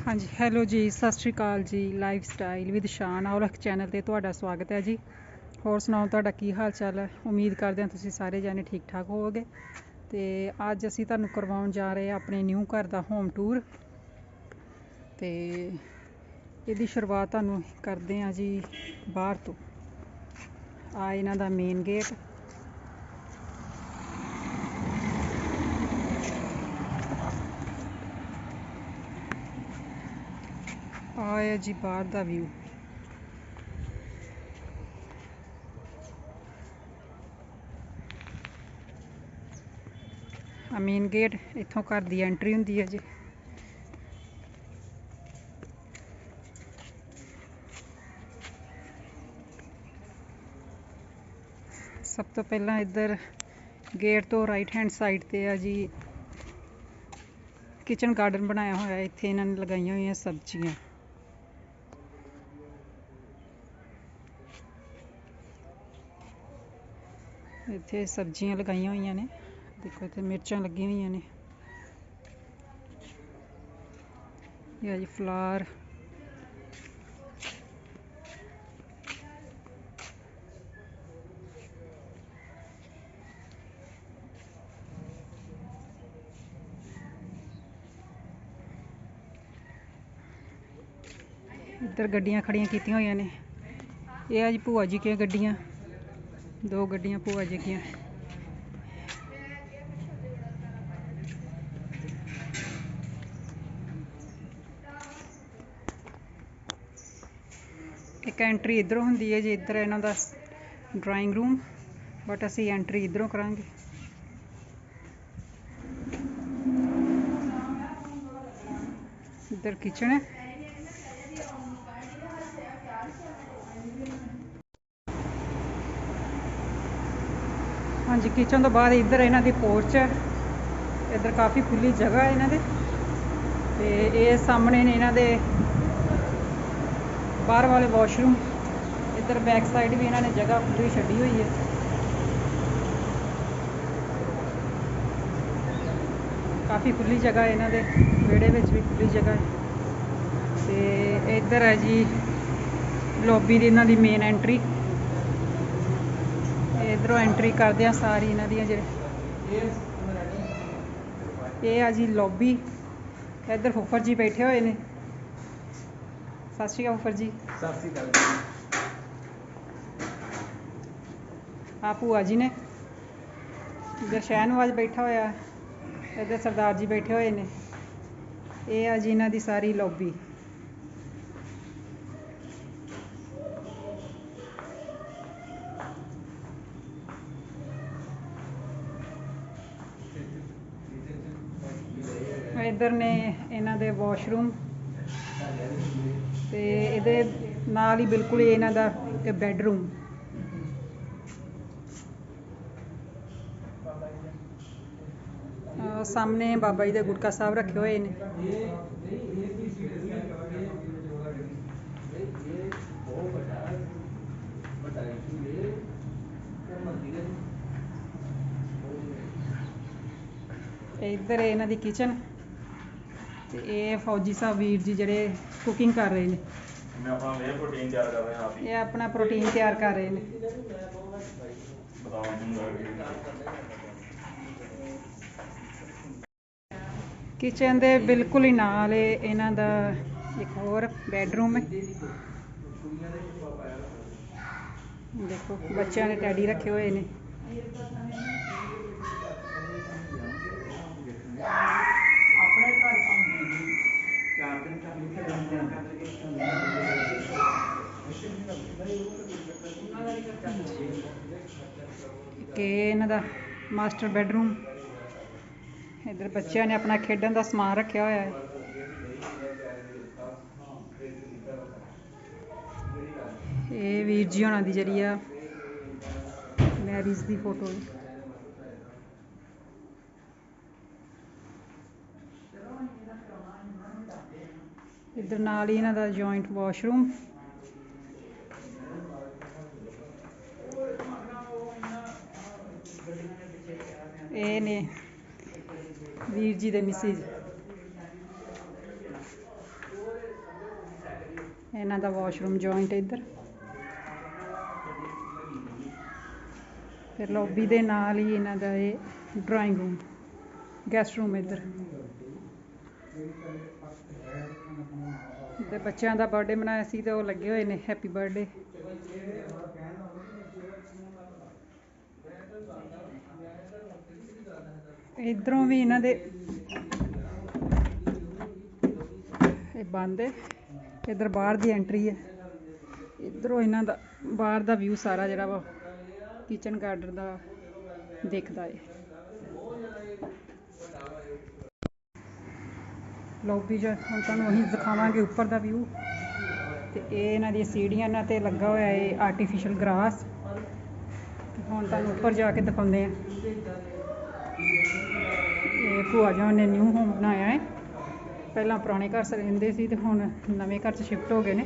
ਹਾਂਜੀ ਹੈਲੋ ਜੀ, ਸਤਿ ਸ਼੍ਰੀ ਅਕਾਲ ਜੀ lifestyle with Shaan, Aulakh channel ਤੇ ਤੁਹਾਡਾ ਸਵਾਗਤ ਹੈ ਜੀ। ਹੋਰ ਸੁਣਾਓ, ਤੁਹਾਡਾ ਕੀ ਹਾਲ ਚਾਲ ਹੈ? ਉਮੀਦ ਕਰਦੇ ਹਾਂ ਤੁਸੀਂ ਸਾਰੇ ਜਾਣੇ ਠੀਕ ਠਾਕ ਹੋਵੋਗੇ। ਤੇ ਅੱਜ ਅਸੀਂ ਤੁਹਾਨੂੰ ਕਰਵਾਉਣ ਜਾ ਰਹੇ ਹਾਂ ਆਪਣੇ ਨਿਊ ਘਰ ਦਾ ਹੋਮ ਟੂਰ ਤੇ ਇਹਦੀ ਸ਼ੁਰੂਆਤ ਤੁਹਾਨੂੰ ਕਰਦੇ ਹਾਂ ਜੀ ਬਾਹਰ ਤੋਂ। ਆ ਇਹਨਾਂ ਦਾ ਮੇਨ ਗੇਟ ਆ ਜੀ ਬਾਹਰ ਦਾ ਵਿਊ ਆ ਮੇਨ ਗੇਟ ਇੱਥੋਂ ਘਰ ਦੀ ਐਂਟਰੀ ਹੁੰਦੀ ਹੈ ਜੀ। ਸਭ ਤੋਂ ਪਹਿਲਾਂ ਇੱਧਰ ਗੇਟ ਤੋਂ ਰਾਈਟ ਹੈਂਡ ਸਾਈਡ ਤੇ ਆ ਜੀ। ਕਿਚਨ ਗਾਰਡਨ ਬਣਾਇਆ ਹੋਇਆ ਇੱਥੇ ਇਹਨਾਂ ਨੇ ਲਗਾਈਆਂ ਹੋਈਆਂ ਸਬਜ਼ੀਆਂ। ਇੱਥੇ ਸਬਜ਼ੀਆਂ ਲਗਾਈਆਂ ਹੋਈਆਂ ਨੇ। ਦੇਖੋ ਇੱਥੇ ਮਿਰਚਾਂ ਲੱਗੀਆਂ ਹੋਈਆਂ ਨੇ। ਇਹ ਜੀ ਫਲਾਰ। ਇੱਧਰ ਗੱਡੀਆਂ ਖੜੀਆਂ ਕੀਤੀਆਂ ਹੋਈਆਂ ਨੇ। ਇਹ ਆ ਜੀ ਭੂਆ ਜੀ ਦੀਆਂ ਗੱਡੀਆਂ। ਦੋ ਗੱਡੀਆਂ ਭੂਆ ਜੀ ਇੱਕ ਐਂਟਰੀ ਇਧਰੋਂ ਹੁੰਦੀ ਹੈ ਜੀ, ਇੱਧਰ ਇਹਨਾਂ ਦਾ ਡਰਾਇੰਗ ਰੂਮ ਬਟ ਅਸੀਂ ਐਂਟਰੀ ਇਧਰੋਂ ਕਰਾਂਗੇ। ਇੱਧਰ ਕਿਚਨ ਹੈ। ਹਾਂਜੀ ਕਿਚਨ ਤੋਂ ਬਾਅਦ ਇੱਧਰ ਇਹਨਾਂ ਦੀ ਪੋਰਚ ਹੈ। ਇੱਧਰ ਕਾਫੀ ਖੁੱਲੀ ਜਗ੍ਹਾ ਹੈ ਇਹਨਾਂ ਦੇ। ਤੇ ਇਹ ਸਾਹਮਣੇ ਨੇ ਇਹਨਾਂ ਦੇ ਬਾਹਰ ਵਾਲੇ ਵਾਸ਼ਰੂਮ ਇੱਧਰ ਬੈਕ ਸਾਈਡ ਵੀ ਇਹਨਾਂ ਨੇ ਜਗ੍ਹਾ ਖੁੱਲੀ ਛੱਡੀ ਹੋਈ ਹੈ। ਕਾਫੀ ਖੁੱਲੀ ਜਗ੍ਹਾ ਹੈ ਇਹਨਾਂ ਦੇ। ਵਿਹੜੇ ਵਿੱਚ ਵੀ ਖੁੱਲੀ ਜਗ੍ਹਾ ਹੈ। ਤੇ ਇੱਧਰ ਹੈ ਜੀ ਲੌਬੀ ਦੀ ਇਹਨਾਂ ਦੀ ਮੇਨ ਐਂਟਰੀ ਇਧਰੋਂ ਐਂਟਰੀ ਕਰਦੇ ਆ ਸਾਰੀ ਇਹਨਾਂ ਦੀਆਂ ਜਿਹੜੇ। ਇਹ ਆ ਜੀ ਲੌਬੀ ਇੱਧਰ ਫੁੱਫਰ ਜੀ ਬੈਠੇ ਹੋਏ ਨੇ। ਸਤਿ ਸ਼੍ਰੀ ਅਕਾਲ ਫੁੱਫਰ ਜੀ। ਸਤਿ ਸ੍ਰੀ ਅਕਾਲ ਆ ਭੂਆ ਜੀ ਨੇ। ਇੱਧਰ ਸ਼ਹਿਨਵਾਜ ਬੈਠਾ ਹੋਇਆ। ਇੱਧਰ ਸਰਦਾਰ ਜੀ ਬੈਠੇ ਹੋਏ ਨੇ। ਇਹ ਆ ਜੀ ਇਹਨਾਂ ਦੀ ਸਾਰੀ ਲੌਬੀ ਇੱਧਰ ਨੇ ਇਹਨਾਂ ਦੇ ਵਾਸ਼ਰੂਮ ਤੇ ਇਹਦੇ ਨਾਲ ਹੀ ਬਿਲਕੁਲ ਹੀ ਇਹਨਾਂ ਦਾ ਇੱਕ ਬੈੱਡਰੂਮ। ਸਾਹਮਣੇ ਬਾਬਾ ਜੀ ਦੇ ਗੁਟਕਾ ਸਾਹਿਬ ਰੱਖੇ ਹੋਏ ਨੇ। ਇੱਧਰ ਹੈ ਇਹਨਾਂ ਦੀ ਕਿਚਨ ਤੇ ਇਹ ਫੌਜੀ ਸਾਹਿਬ ਵੀਰ ਜੀ ਜਿਹੜੇ ਕੁਕਿੰਗ ਕਰ ਰਹੇ ਨੇ। ਮੈਂ ਆਪਣਾ ਵੇ ਪ੍ਰੋਟੀਨ ਤਿਆਰ ਕਰ ਰਿਹਾ ਆਪ ਹੀ ਇਹ ਆਪਣਾ ਪ੍ਰੋਟੀਨ ਤਿਆਰ ਕਰ ਰਹੇ ਨੇ। ਕਿਚਨ ਦੇ ਬਿਲਕੁਲ ਹੀ ਨਾਲ ਇਹ ਇਹਨਾਂ ਦਾ ਇੱਕ ਹੋਰ ਬੈੱਡਰੂਮ ਹੈ। ਦੇਖੋ ਬੱਚਿਆਂ ਨੇ ਟੈਡੀ ਰੱਖੇ ਹੋਏ ਨੇ ਆਪਣੇ ਘਰ ਆਉਂਦੀ ਚਾਰ ਦਿਨ ਤੱਕ ਲਿਖੇ ਇੱਕ ਇਹ ਇਹਨਾਂ ਦਾ ਮਾਸਟਰ ਬੈਡਰੂਮ, ਇੱਧਰ ਬੱਚਿਆਂ ਨੇ ਆਪਣਾ ਖੇਡਣ ਦਾ ਸਮਾਨ ਰੱਖਿਆ ਹੋਇਆ ਹੈ। ਇਹ ਵੀਰ ਜੀ ਹੋਣਾ ਦੀ ਜਿਹੜੀ ਆ ਮੈਰਿਜ ਦੀ ਫੋਟੋ ਹੈ। ਇੱਧਰ ਨਾਲ ਹੀ ਇਹਨਾਂ ਦਾ ਜੁਆਇੰਟ ਵਾਸ਼ਰੂਮ ਇਹ ਨੇ ਵੀਰ ਜੀ ਦੇ ਮਿਸਿਜ ਇਹਨਾਂ ਦਾ ਵਾਸ਼ਰੂਮ ਜੁਆਇੰਟ ਇੱਧਰ। ਫਿਰ ਲੌਬੀ ਦੇ ਨਾਲ ਹੀ ਇਹਨਾਂ ਦਾ ਇਹ ਡਰਾਇੰਗ ਰੂਮ ਗੈਸਟ ਰੂਮ ਇੱਧਰ। ਤੇ ਬੱਚਿਆਂ ਦਾ ਬਰਥਡੇ ਮਨਾਇਆ ਸੀ ਤੇ ਉਹ ਲੱਗੇ ਹੋਏ ਨੇ ਹੈਪੀ ਬਰਥਡੇ ਇਧਰੋਂ ਵੀ ਇਹਨਾਂ ਦੇ, ਇਹ ਬੰਦ ਹੈ, ਇਧਰ ਬਾਹਰ ਦੀ ਐਂਟਰੀ ਹੈ। ਇਧਰੋਂ ਇਹਨਾਂ ਦਾ, ਬਾਹਰ ਦਾ ਵਿਊ ਸਾਰਾ ਜਿਹੜਾ ਵਾ ਕਿਚਨ ਗਾਰਡਨ ਦਾ ਦੇਖਦਾ ਹੈ। ਲੌਬੀ ਚ ਹੁਣ ਤੁਹਾਨੂੰ ਅਸੀਂ ਦਿਖਾਵਾਂਗੇ ਉੱਪਰ ਦਾ ਵਿਊ ਤੇ ਇਹ ਇਹਨਾਂ ਦੀਆਂ ਸੀੜੀਆਂ ਇਹਨਾਂ ਤੇ ਲੱਗਾ ਹੋਇਆ ਇਹ ਆਰਟੀਫੀਸ਼ੀਅਲ ਗ੍ਰਾਸ ਤੇ ਹੁਣ ਤੁਹਾਨੂੰ ਉੱਪਰ ਜਾ ਕੇ ਦਿਖਾਉਂਦੇ ਆ ਇਹ ਭੂਆ ਜੀ ਨੇ ਨਿਊ ਹੋਮ ਬਣਾਇਆ ਹੈ। ਪਹਿਲਾਂ ਪੁਰਾਣੇ ਘਰ 'ਚ ਰਹਿੰਦੇ ਸੀ ਤੇ ਹੁਣ ਨਵੇਂ ਘਰ 'ਚ ਸ਼ਿਫਟ ਹੋ ਗਏ ਨੇ।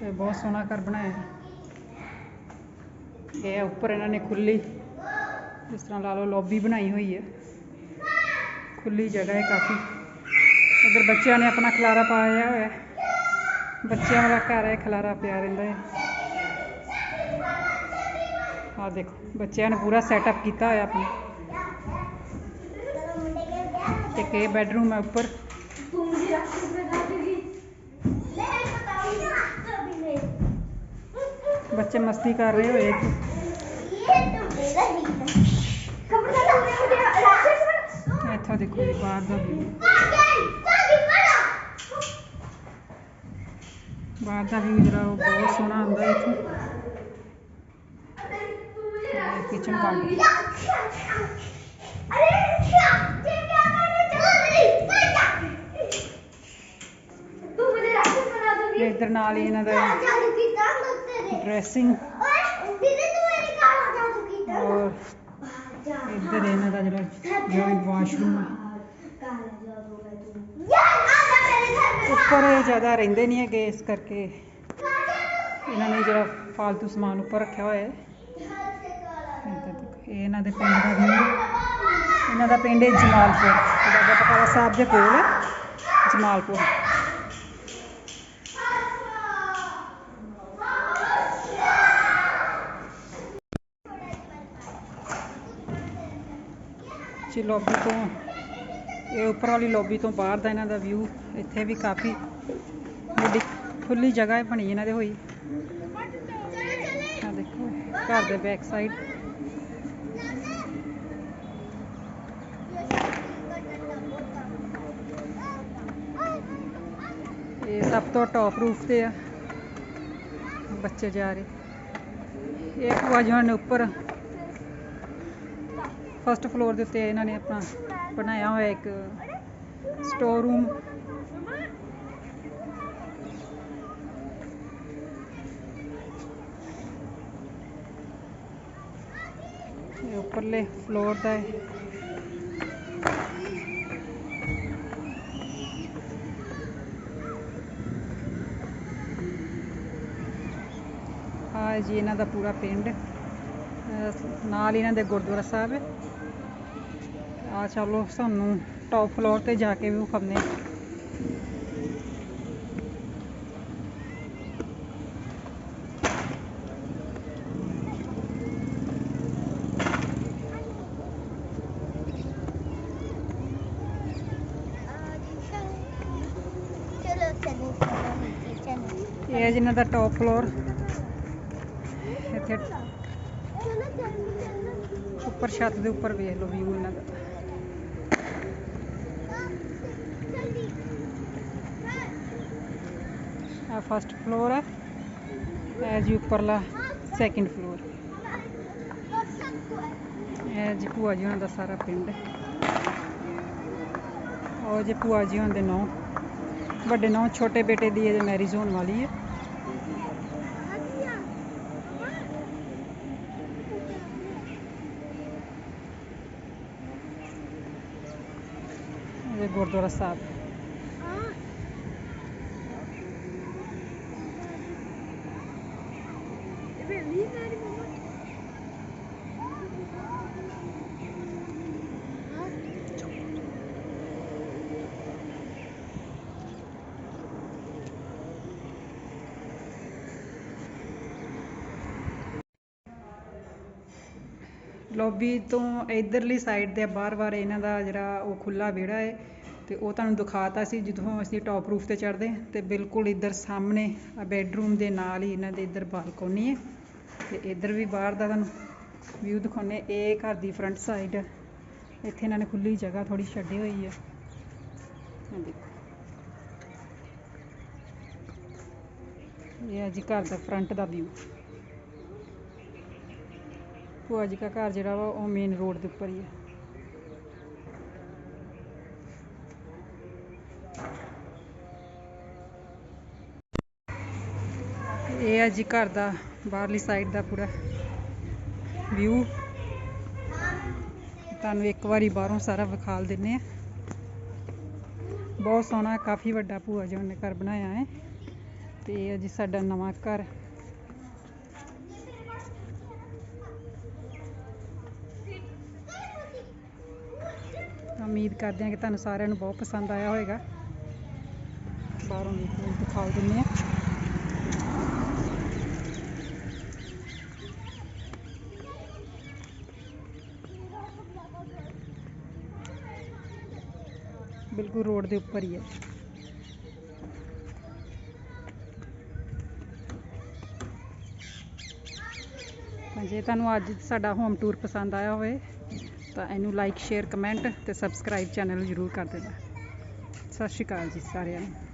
ਤੇ ਬਹੁਤ ਸੋਹਣਾ ਘਰ ਬਣਾਇਆ ਹੈ। ਇਹ ਉੱਪਰ ਇਹਨਾਂ ਨੇ ਖੁੱਲੀ ਜਿਸ ਤਰ੍ਹਾਂ ਲਾ ਲਓ ਲੌਬੀ ਬਣਾਈ ਹੋਈ ਹੈ। ਖੁੱਲੀ ਜਗ੍ਹਾ ਹੈ ਕਾਫੀ। ਉਧਰ ਬੱਚਿਆਂ ਨੇ ਆਪਣਾ ਖਲਾਰਾ ਪਾਇਆ ਹੋਇਆ। ਬੱਚਿਆਂ ਵਾਲਾ ਘਰ ਹੈ, ਖਲਾਰਾ ਪਿਆ ਰਹਿੰਦਾ ਹੈ। ਆ ਦੇਖੋ, ਬੱਚਿਆਂ ਨੇ ਪੂਰਾ ਸੈਟਅਪ ਕੀਤਾ ਹੋਇਆ ਆਪਣਾ। ਤੇ ਕੇ ਬੈਡਰੂਮ ਹੈ ਉੱਪਰ। ਬੱਚੇ ਮਸਤੀ ਕਰ ਰਹੇ ਹੋਏ ਇੱਥੇ। ਇੱਥੋਂ ਦੇਖੋ ਬਾਹਰ ਦਾ ਵੀ ਬਾਹਰ ਦਾ ਵੀ ਜਿਹੜਾ ਉਹ ਬਹੁਤ ਸੋਹਣਾ ਆਉਂਦਾ ਇੱਥੇ। ਕਿਚਨ ਗਾਰਡਨ ਇਧਰ ਨਾਲ ਹੀ ਇਹਨਾਂ ਦਾ ਡਰੈਸਿੰਗ ਔਰ ਇਧਰ ਇਹਨਾਂ ਦਾ ਜਿਹੜਾ ਜੋਇੰਟ ਵਾਸ਼ਰੂਮ ਉੱਪਰ ਜ਼ਿਆਦਾ ਰਹਿੰਦੇ ਨਹੀਂ ਹੈਗੇ, ਇਸ ਕਰਕੇ ਇਹਨਾਂ ਨੇ ਜਿਹੜਾ ਫਾਲਤੂ ਸਮਾਨ ਉੱਪਰ ਰੱਖਿਆ ਹੋਇਆ ਹੈ। ਇਹ ਇਹਨਾਂ ਦੇ ਪਿੰਡ ਦਾ ਵਿਊ ਇਹਨਾਂ ਦਾ ਪਿੰਡ ਹੈ ਜਮਾਲਪੁਰ, ਬਾਬਾ ਬਕਾਲਾ ਸਾਹਿਬ ਦੇ ਕੋਲ ਹੈ, ਜਮਾਲਪੁਰ। ਜੀ ਲੌਬੀ ਤੋਂ, ਇਹ ਉੱਪਰ ਵਾਲੀ ਲੌਬੀ ਤੋਂ ਬਾਹਰ ਦਾ ਇਹਨਾਂ ਦਾ ਵਿਊ ਇੱਥੇ ਵੀ ਕਾਫੀ ਵੱਡੀ ਖੁੱਲੀ ਜਗ੍ਹਾ ਬਣੀ ਇਹਨਾਂ ਦੇ ਹੋਈ। ਆ ਦੇਖੋ, ਘਰ ਦੇ ਬੈਕ ਸਾਈਡ ਇਹ ਸਭ ਤੋਂ ਟੌਪ ਰੂਫ ਤੇ ਆ। ਬੱਚੇ ਜਾ ਰਹੇ। ਇਹ ਭੂਆ ਜੀ ਨੇ ਉੱਪਰ ਫਸਟ ਫਲੋਰ ਦੇ ਉੱਤੇ ਇਹਨਾਂ ਨੇ ਆਪਣਾ ਬਣਾਇਆ ਹੋਇਆ ਇੱਕ ਸਟੋਰ ਰੂਮ ਇਹ ਉੱਪਰਲੇ ਫਲੋਰ ਦਾ ਹੈ। ਆ ਜੀ ਇਹਨਾਂ ਦਾ ਪੂਰਾ ਪਿੰਡ। ਨਾਲ ਇਹਨਾਂ ਦੇ ਗੁਰਦੁਆਰਾ ਸਾਹਿਬ ਹੈ। ਆ ਚਲੋ ਸਾਨੂੰ ਟੌਪ ਫਲੋਰ ਤੇ ਜਾ ਕੇ ਵੀ ਵਿਖਾਉਂਦੇ ਇਹ ਹੈ ਜਿਨ੍ਹਾਂ ਦਾ ਟੌਪ ਫਲੋਰ ਇੱਥੇ ਉੱਪਰ ਛੱਤ ਦੇ ਉੱਪਰ ਵੇਖ ਲਓ ਵਿਊ ਇਹਨਾਂ ਦਾ। ਆ ਫਸਟ ਫਲੋਰ ਹੈ। ਐਜ ਜੀ ਉੱਪਰਲਾ ਸੈਕਿੰਡ ਫਲੋਰ ਇਹ ਜੀ ਭੂਆ ਜੀ ਉਹਨਾਂ ਦਾ ਸਾਰਾ ਪਿੰਡ ਉਹ ਜੀ ਭੂਆ ਜੀ ਹੁੰਦੇ ਨੌ। ਵੱਡੇ ਨੌ ਛੋਟੇ ਬੇਟੇ ਦੀ ਇਹ ਮੈਰਿਜ ਹੋਣ ਵਾਲੀ ਹੈ। ਇਹ ਗੁਰਦੁਆਰਾ ਸਾਹਿਬ ਲੌਬੀ ਤੋਂ ਇਧਰਲੀ ਸਾਈਡ ਤੇ ਬਾਰ-ਬਾਰ ਇਹਨਾਂ ਦਾ ਜਿਹੜਾ ਉਹ ਖੁੱਲਾ ਵਿਹੜਾ ਹੈ ਤੇ ਉਹ ਤੁਹਾਨੂੰ ਦਿਖਾਤਾ ਸੀ ਜਦੋਂ ਅਸੀਂ ਟੌਪ ਰੂਫ ਤੇ ਚੜ੍ਹਦੇ ਤੇ ਬਿਲਕੁਲ ਇੱਧਰ ਸਾਹਮਣੇ ਬੈੱਡਰੂਮ ਦੇ ਨਾਲ ਹੀ ਇਹਨਾਂ ਦੇ ਇੱਧਰ ਬਾਲਕੋਨੀ ਹੈ ਤੇ ਇੱਧਰ ਵੀ ਬਾਹਰ ਦਾ ਤੁਹਾਨੂੰ ਵਿਊ ਦਿਖਾਉਂਦੇ ਇਹ ਘਰ ਦੀ ਫਰੰਟ ਸਾਈਡ ਇੱਥੇ ਇਹਨਾਂ ਨੇ ਖੁੱਲੀ ਜਗ੍ਹਾ ਥੋੜੀ ਛੱਡੀ ਹੋਈ ਹੈ ਇਹ ਹੈ ਜੀ ਘਰ ਦਾ ਫਰੰਟ ਦਾ ਵਿਊ ਭੂਆ ਜੀ ਦਾ ਘਰ ਜਿਹੜਾ ਵਾ, ਉਹ ਮੇਨ ਰੋਡ ਦੇ ਉੱਪਰ ਹੀ ਹੈ। ਇਹ ਹੈ ਜੀ ਘਰ ਦਾ, ਬਾਹਰਲੀ ਸਾਈਡ ਦਾ ਪੂਰਾ ਵਿਊ ਤੁਹਾਨੂੰ ਇੱਕ ਵਾਰੀ ਬਾਹਰੋਂ ਸਾਰਾ ਵਿਖਾਲ ਦਿੰਨੇ ਆ ਬਹੁਤ ਸੋਹਣਾ, ਕਾਫੀ ਵੱਡਾ ਭੂਆ ਜੀ ਨੇ ਘਰ ਬਣਾਇਆ ਹੈ। ਤੇ ਇਹ ਹੈ ਜੀ ਸਾਡਾ ਨਵਾਂ ਘਰ। ਉਮੀਦ ਕਰਦੇ ਹਾਂ ਕਿ ਤੁਹਾਨੂੰ ਸਾਰਿਆਂ ਨੂੰ ਬਹੁਤ ਪਸੰਦ ਆਇਆ ਹੋਵੇਗਾ। ਬਾਹਰੋਂ ਵੀ ਤੁਹਾਨੂੰ ਦਿਖਾਉ ਦਿੰਨੇ ਬਿਲਕੁਲ ਰੋਡ ਦੇ ਉੱਪਰ ਹੀ ਹੈ। ਜੇ ਤੁਹਾਨੂੰ ਅੱਜ ਸਾਡਾ ਹੋਮ ਟੂਰ ਪਸੰਦ ਆਇਆ ਹੋਵੇ ਤਾਂ ਇਹਨੂੰ ਲਾਈਕ ਸ਼ੇਅਰ ਕਮੈਂਟ ਤੇ ਸਬਸਕ੍ਰਾਈਬ ਚੈਨਲ ਜ਼ਰੂਰ ਕਰ ਦੇਣਾ। ਸਤਿ ਸ਼੍ਰੀ ਅਕਾਲ ਜੀ ਸਾਰਿਆਂ ਨੂੰ।